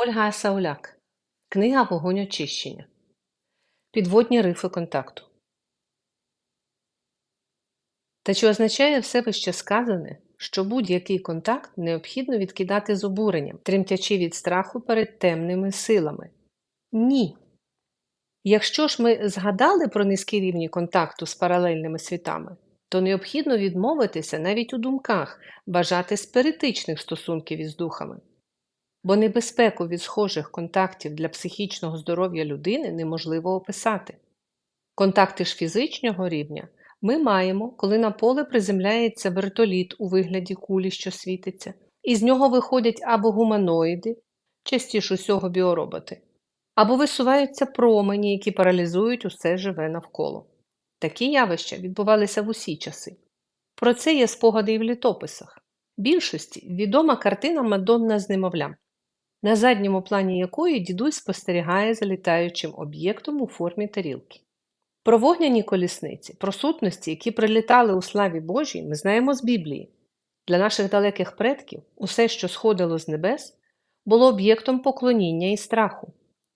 Ольга Сауляк. Книга Вогонь очищення. Підводні рифи контакту. Та чи означає все вище сказане, що будь-який контакт необхідно відкидати з обуренням, тремтячи від страху перед темними силами? Ні. Якщо ж ми згадали про низькі рівні контакту з паралельними світами, то необхідно відмовитися навіть у думках бажати спиритичних стосунків із духами. Бо небезпеку від схожих контактів для психічного здоров'я людини неможливо описати. Контакти ж фізичного рівня ми маємо, коли на поле приземляється вертоліт у вигляді кулі, що світиться, і з нього виходять або гуманоїди, частіше усього біороботи, або висуваються промені, які паралізують усе живе навколо. Такі явища відбувалися в усі часи. Про це є спогади і в літописах. Більшості відома картина Мадонна з немовлям, на задньому плані якої дідусь спостерігає за літаючим об'єктом у формі тарілки. Про вогняні колісниці, про сутності, які прилітали у славі Божій, ми знаємо з Біблії. Для наших далеких предків усе, що сходило з небес, було об'єктом поклоніння і страху.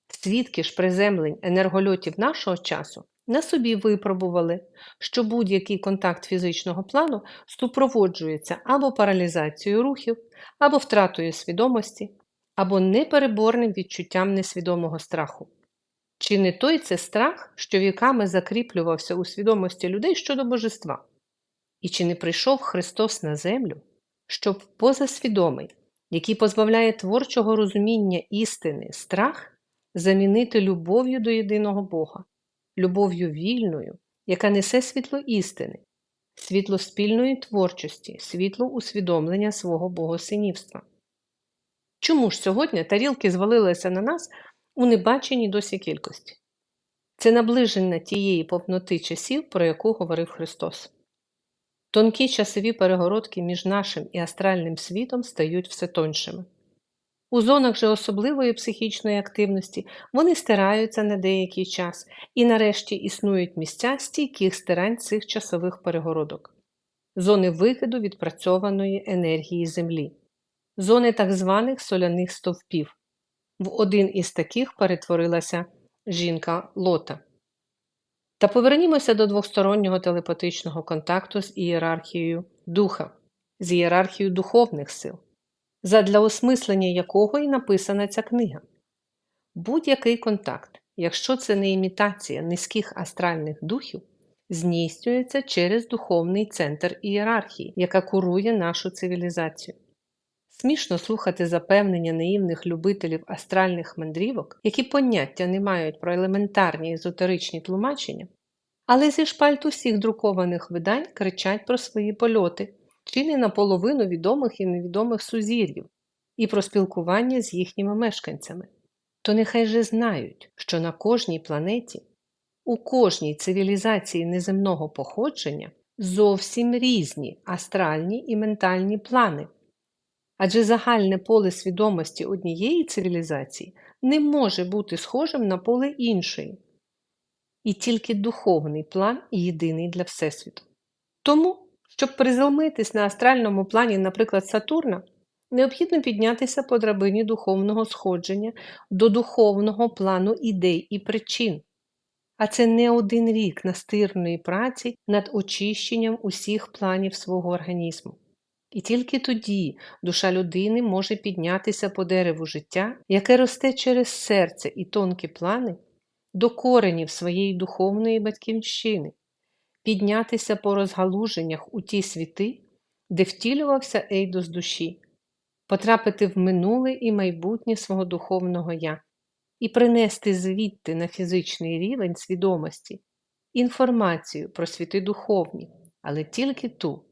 Свідки ж приземлень енергольотів нашого часу на собі випробували, що будь-який контакт фізичного плану супроводжується або паралізацією рухів, або втратою свідомості, або непереборним відчуттям несвідомого страху. Чи не той це страх, що віками закріплювався у свідомості людей щодо божества? І чи не прийшов Христос на землю, щоб позасвідомий, який позбавляє творчого розуміння істини страх, замінити любов'ю до єдиного Бога, любов'ю вільною, яка несе світло істини, світло спільної творчості, світло усвідомлення свого богосинівства? Чому ж сьогодні тарілки звалилися на нас у небаченій досі кількості? Це наближення тієї повноти часів, про яку говорив Христос. Тонкі часові перегородки між нашим і астральним світом стають все тоншими. У зонах же особливої психічної активності вони стираються на деякий час і нарешті існують місця стійких стирань цих часових перегородок, зони викиду відпрацьованої енергії Землі зони так званих соляних стовпів. В один із таких перетворилася жінка Лота. Та повернімося до двостороннього телепатичного контакту з ієрархією духа, з ієрархією духовних сил, задля осмислення якого і написана ця книга. Будь-який контакт, якщо це не імітація низьких астральних духів, здійснюється через духовний центр ієрархії, яка курує нашу цивілізацію. Смішно слухати запевнення наївних любителів астральних мандрівок, які поняття не мають про елементарні езотеричні тлумачення, але зі шпальт усіх друкованих видань кричать про свої польоти, чи не наполовину відомих і невідомих сузір'їв, і про спілкування з їхніми мешканцями. То нехай же знають, що на кожній планеті, у кожній цивілізації неземного походження зовсім різні астральні і ментальні плани. Адже загальне поле свідомості однієї цивілізації не може бути схожим на поле іншої. І тільки духовний план єдиний для Всесвіту. Тому, щоб приземлитись на астральному плані, наприклад, Сатурна, необхідно піднятися по драбині духовного сходження до духовного плану ідей і причин. А це не один рік настирної праці над очищенням усіх планів свого організму. І тільки тоді душа людини може піднятися по дереву життя, яке росте через серце і тонкі плани, до коренів своєї духовної батьківщини, піднятися по розгалуженнях у ті світи, де втілювався Ейдос душі, потрапити в минуле і майбутнє свого духовного я, і принести звідти на фізичний рівень свідомості інформацію про світи духовні, але тільки ту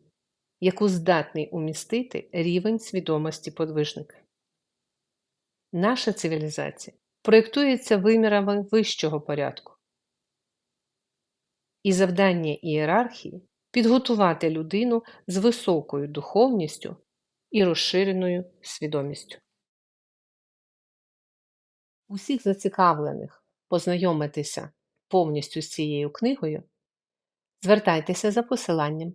яку здатний умістити рівень свідомості подвижника. Наша цивілізація проєктується вимірами вищого порядку. І завдання ієрархії підготувати людину з високою духовністю і розширеною свідомістю. Усіх зацікавлених познайомитися повністю з цією книгою, звертайтеся за посиланням